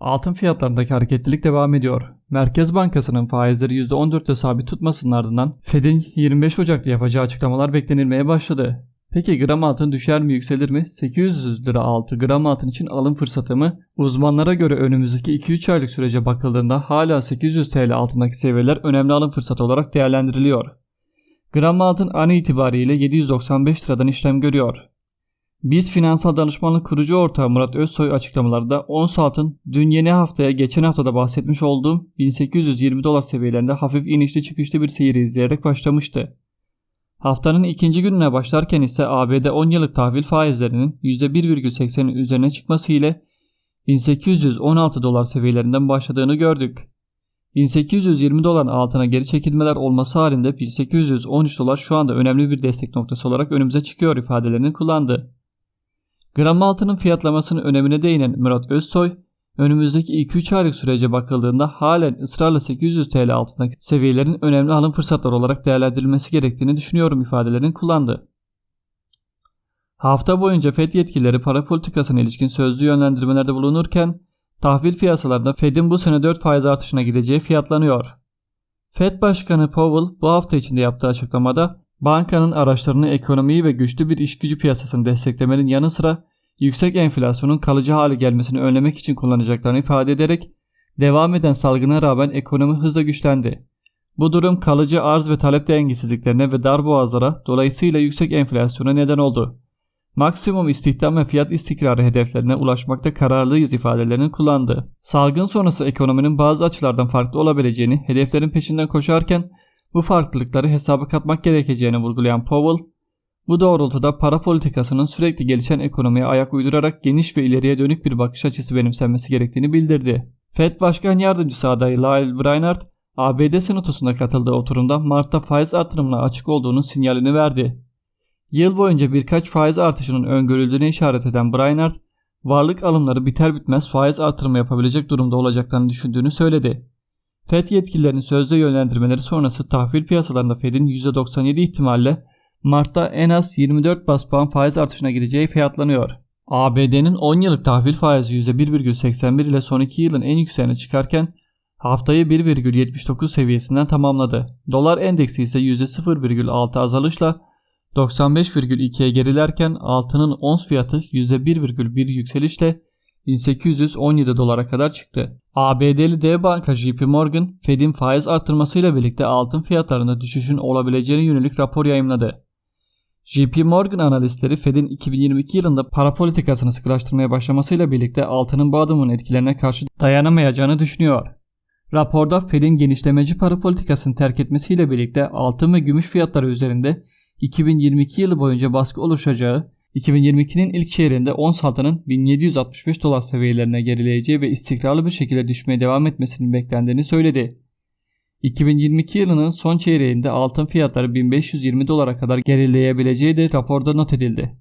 Altın fiyatlarındaki hareketlilik devam ediyor. Merkez Bankası'nın faizleri %14'te sabit tutmasının ardından Fed'in 25 Ocak'ta yapacağı açıklamalar beklenilmeye başladı. Peki gram altın düşer mi yükselir mi? 800 lira altı gram altın için alım fırsatı mı? Uzmanlara göre önümüzdeki 2-3 aylık sürece bakıldığında hala 800 TL altındaki seviyeler önemli alım fırsatı olarak değerlendiriliyor. Gram altın an itibariyle 795 liradan işlem görüyor. Biz finansal danışmanlık kurucu ortağı Murat Özsoy açıklamalarda ons altın dün yeni haftaya geçen haftada bahsetmiş olduğum 1820 dolar seviyelerinde hafif inişli çıkışlı bir seyir izleyerek başlamıştı. Haftanın ikinci gününe başlarken ise ABD 10 yıllık tahvil faizlerinin %1,80'in üzerine çıkması ile 1816 dolar seviyelerinden başladığını gördük. 1820 doların altına geri çekilmeler olması halinde 1813 dolar şu anda önemli bir destek noktası olarak önümüze çıkıyor ifadelerini kullandı. Gram altının fiyatlamasının önemine değinen Murat Özsoy, önümüzdeki 2-3 aylık sürece bakıldığında halen ısrarla 800 TL altındaki seviyelerin önemli alım fırsatları olarak değerlendirilmesi gerektiğini düşünüyorum ifadelerini kullandı. Hafta boyunca FED yetkilileri para politikasına ilişkin sözlü yönlendirmelerde bulunurken tahvil piyasalarında Fed'in bu sene 4 faiz artışına gideceği fiyatlanıyor. Fed Başkanı Powell bu hafta içinde yaptığı açıklamada bankanın araçlarını ekonomiyi ve güçlü bir iş gücü piyasasını desteklemenin yanı sıra yüksek enflasyonun kalıcı hale gelmesini önlemek için kullanacaklarını ifade ederek devam eden salgına rağmen ekonomi hızla güçlendi. Bu durum kalıcı arz ve talep dengesizliklerine ve dar boğazlara dolayısıyla yüksek enflasyona neden oldu. Maksimum istihdam ve fiyat istikrarı hedeflerine ulaşmakta kararlıyız ifadelerini kullandı. Salgın sonrası ekonominin bazı açılardan farklı olabileceğini, hedeflerin peşinden koşarken bu farklılıkları hesaba katmak gerekeceğini vurgulayan Powell, bu doğrultuda para politikasının sürekli gelişen ekonomiye ayak uydurarak geniş ve ileriye dönük bir bakış açısı benimsenmesi gerektiğini bildirdi. Fed Başkan Yardımcısı adayı Lyle Brainard, ABD Senatosu'nda katıldığı oturumda Mart'ta faiz artırımına açık olduğunu sinyalini verdi. Yıl boyunca birkaç faiz artışının öngörüldüğüne işaret eden Brainard, varlık alımları biter bitmez faiz artırımı yapabilecek durumda olacaklarını düşündüğünü söyledi. FED yetkililerinin sözde yönlendirmeleri sonrası tahvil piyasalarında Fed'in %97 ihtimalle Mart'ta en az 24 bas puan faiz artışına gideceği fiyatlanıyor. ABD'nin 10 yıllık tahvil faizi %1,81 ile son 2 yılın en yükseğine çıkarken haftayı 1,79 seviyesinden tamamladı. Dolar endeksi ise %0,6 azalışla 95,2'ye gerilerken altının ons fiyatı %1,1 yükselişle 1817 dolara kadar çıktı. ABD'li dev banka JP Morgan, Fed'in faiz arttırmasıyla birlikte altın fiyatlarında düşüşün olabileceğine yönelik rapor yayımladı. JP Morgan analistleri Fed'in 2022 yılında para politikasını sıkılaştırmaya başlamasıyla birlikte altının bu adımın etkilerine karşı dayanamayacağını düşünüyor. Raporda Fed'in genişlemeci para politikasını terk etmesiyle birlikte altın ve gümüş fiyatları üzerinde 2022 yılı boyunca baskı oluşacağı, 2022'nin ilk çeyreğinde ons altının 1765 dolar seviyelerine gerileyeceği ve istikrarlı bir şekilde düşmeye devam etmesinin beklendiğini söyledi. 2022 yılının son çeyreğinde altın fiyatları 1520 dolara kadar gerileyebileceği de raporda not edildi.